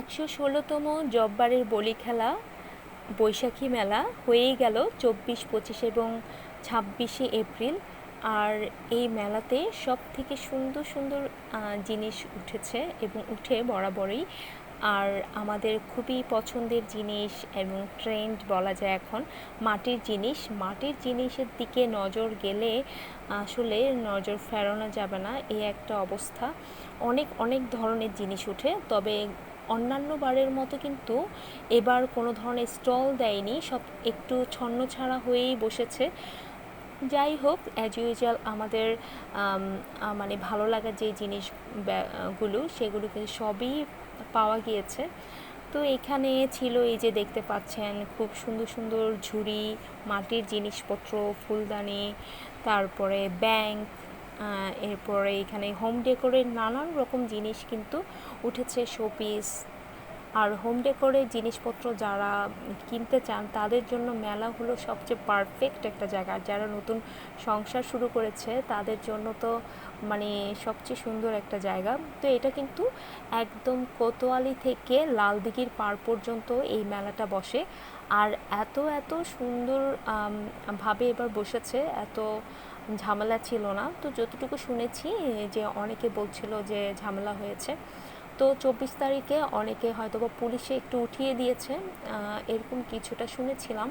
একশো ষোলোতম জব্বারের বলি খেলা বৈশাখী মেলা হয়েই গেল চব্বিশ পঁচিশ এবং ছাব্বিশে এপ্রিল। আর এই মেলাতে সব থেকে সুন্দর সুন্দর জিনিস উঠেছে এবং উঠে বরাবরই। আর আমাদের খুবই পছন্দের জিনিস এবং ট্রেন্ড বলা যায় এখন মাটির জিনিস। মাটির জিনিসের দিকে নজর গেলে আসলে নজর ফেরানো যাবে না। এই একটা অবস্থা। অনেক অনেক ধরনের জিনিস উঠে, তবে অন্যান্য বারের মতো কিন্তু এবার কোনো ধরনের স্টল দেয়নি, সব একটু ছন্ন ছাড়া হয়েই বসেছে। যাই হোক অ্যাজ ইউজুয়াল আমাদের মানে ভালো লাগা যে জিনিসগুলো সেগুলো কিন্তু সবই পাওয়া গিয়েছে। তো এখানে ছিল এই যে দেখতে পাচ্ছেন, খুব সুন্দর সুন্দর ঝুড়ি, মাটির জিনিসপত্র, ফুলদানি, তারপরে ব্যাংক এরপরে এখানে হোম ডেকোরের নানান রকম জিনিস কিন্তু উঠেছে শোপিস আর হোম ডেকোরের জিনিসপত্র যারা কিনতে চান, তাদের জন্য মেলা হলো সবচেয়ে পারফেক্ট একটা জায়গা। যারা নতুন সংসার শুরু করেছে, তাদের জন্য তো মানে সবচেয়ে সুন্দর একটা জায়গা। তো এটা কিন্তু একদম কোতোয়ালি থেকে লালদিঘির পার পর্যন্ত এই মেলাটা বসে। আর এত এত সুন্দর ভাবে এবার বসেছে, এত ঝামেলা ছিল না। তো যতটুকু শুনেছি যে অনেকে বলছিল যে ঝামেলা হয়েছে। তো চব্বিশ তারিখে অনেকে হয়তো বা পুলিশে একটু উঠিয়ে দিয়েছে। এরকম কিছুটা শুনেছিলাম।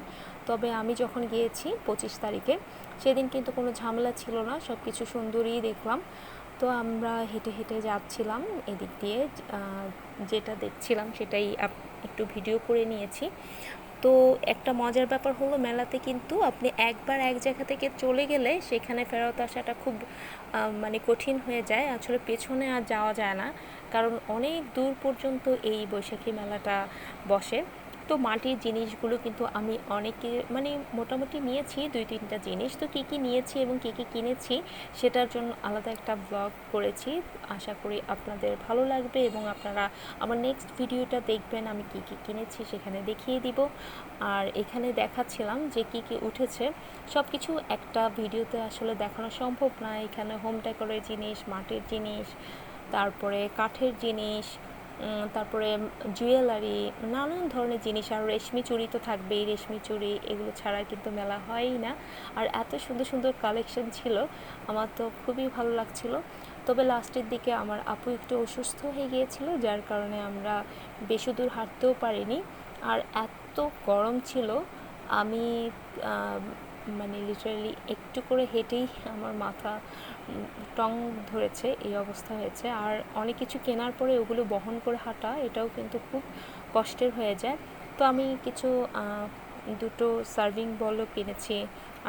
তবে আমি যখন গিয়েছি পঁচিশ তারিখে, সেদিন কিন্তু কোনো ঝামেলা ছিল না। সব কিছু সুন্দরই দেখলাম। তো আমরা হেঁটে হেঁটে যাচ্ছিলাম এদিক দিয়ে। যেটা দেখছিলাম সেটাই একটু ভিডিও করে নিয়েছি। তো একটা মজার ব্যাপার হলো মেলাতে কিন্তু আপনি একবার এক জায়গা থেকে চলে গেলে সেখানে ফেরত আসাটা খুব মানে কঠিন হয়ে যায়। আসলে পেছনে আর যাওয়া যায় না। কারণ অনেক দূর পর্যন্ত এই বৈশাখী মেলাটা বসে। তো মাটির জিনিসগুলো কিন্তু আমি অনেকে মানে মোটামুটি নিয়েছি দুই তিনটা জিনিস। তো কী কী নিয়েছি এবং কী কী কিনেছি সেটার জন্য আলাদা একটা ব্লগ করেছি। আশা করি আপনাদের ভালো লাগবে এবং আপনারা আমার নেক্সট ভিডিওটা দেখবেন, আমি কী কী কিনেছি সেখানে দেখিয়ে দিব। আর এখানে দেখাচ্ছিলাম যে কী কী উঠেছে। সব কিছু একটা ভিডিওতে আসলে দেখানো সম্ভব না। এখানে হোম ডেকোরের জিনিস, মাটির জিনিস, তারপরে কাঠের জিনিস তারপরে জুয়েলারি, নানান ধরনের জিনিস, আর রেশমি চুড়ি তো থাকবেই, রেশমি চুড়ি এগুলো ছাড়া কিন্তু মেলা হয়ই না। আর এত সুন্দর সুন্দর কালেকশন ছিল, আমার তো খুবই ভালো লাগছিল। তবে লাস্টের দিকে আমার আপু একটু অসুস্থ হয়ে গিয়েছিল, যার কারণে আমরা বেশি দূর হাঁটতেও পারিনি। আর এত গরম ছিল, আমি মানে লিটারালি একটু করে হেঁটেই আমার মাথা টং ধরেছে, এই অবস্থা হয়েছে। আর অনেক কিছু কেনার পরে ওগুলো বহন করে হাঁটা, এটাও কিন্তু খুব কষ্টের হয়ে যায়। তো আমি কিছু দুটো সার্ভিং বলও কিনেছি।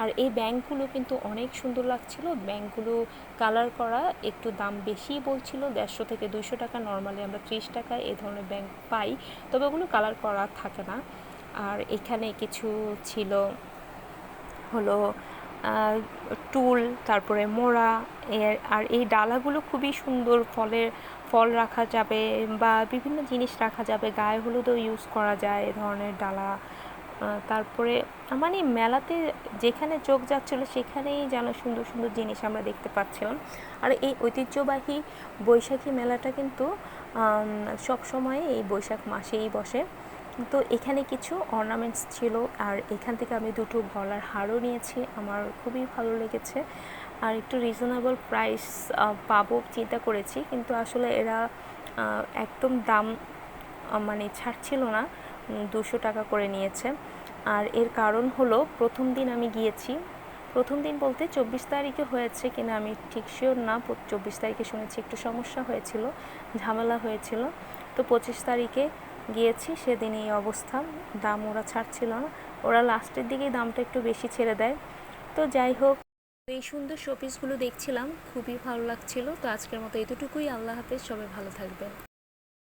আর এই ব্যাংকগুলো কিন্তু অনেক সুন্দর লাগছিল। ব্যাংকগুলো কালার করা একটু দাম বেশি বলছিল, দেড়শো থেকে দুশো টাকা। নর্মালি আমরা ত্রিশ টাকা এই ধরনের ব্যাংক পাই, তবে ওগুলো কালার করা থাকে না। আর এখানে কিছু ছিল হলো টুল, তারপরে মোড়া, এর, আর এই ডালাগুলো খুবই সুন্দর ফলের, ফল রাখা যাবে বা বিভিন্ন জিনিস রাখা যাবে। গায়ে হলুদও ইউজ করা যায় এ ধরনের ডালা। তারপরে মানে মেলাতে যেখানে চোখ যাচ্ছিল সেখানেই যেন সুন্দর সুন্দর জিনিস আমরা দেখতে পাচ্ছিলাম। আর এই ঐতিহ্যবাহী বৈশাখী মেলাটা কিন্তু সব সময় এই বৈশাখ মাসেই বসে। তো এখানে কিছু অর্নামেন্টস ছিল আর এখান থেকে আমি দুটো গলার হারও নিয়েছি। আমার খুবই ভালো লেগেছে। আর একটু রিজনেবল প্রাইস পাবো চিন্তা করেছি। কিন্তু আসলে এরা একদম দাম মানে ছাড়ছিল না। দুশো টাকা করে নিয়েছে। আর এর কারণ হলো প্রথম দিন আমি গিয়েছি। প্রথম দিন বলতে চব্বিশ তারিখে হয়েছে কিনা আমি ঠিক শিওর না। চব্বিশ তারিখে শুনেছি একটু সমস্যা হয়েছিল, ঝামেলা হয়েছিল। তো পঁচিশ তারিখে গিয়েছি, সেদিন এই অবস্থা। দাম ওরা ছাড়ছিল না। ওরা লাস্টের দিকেই দামটা একটু বেশি ছেড়ে দেয়। তো যাই হোক, এই সুন্দর শোপিসগুলো দেখছিলাম, খুবই ভালো লাগছিল। তো আজকের মতো এতটুকুই। আল্লাহ হাফেজ, সবাই ভালো থাকবেন।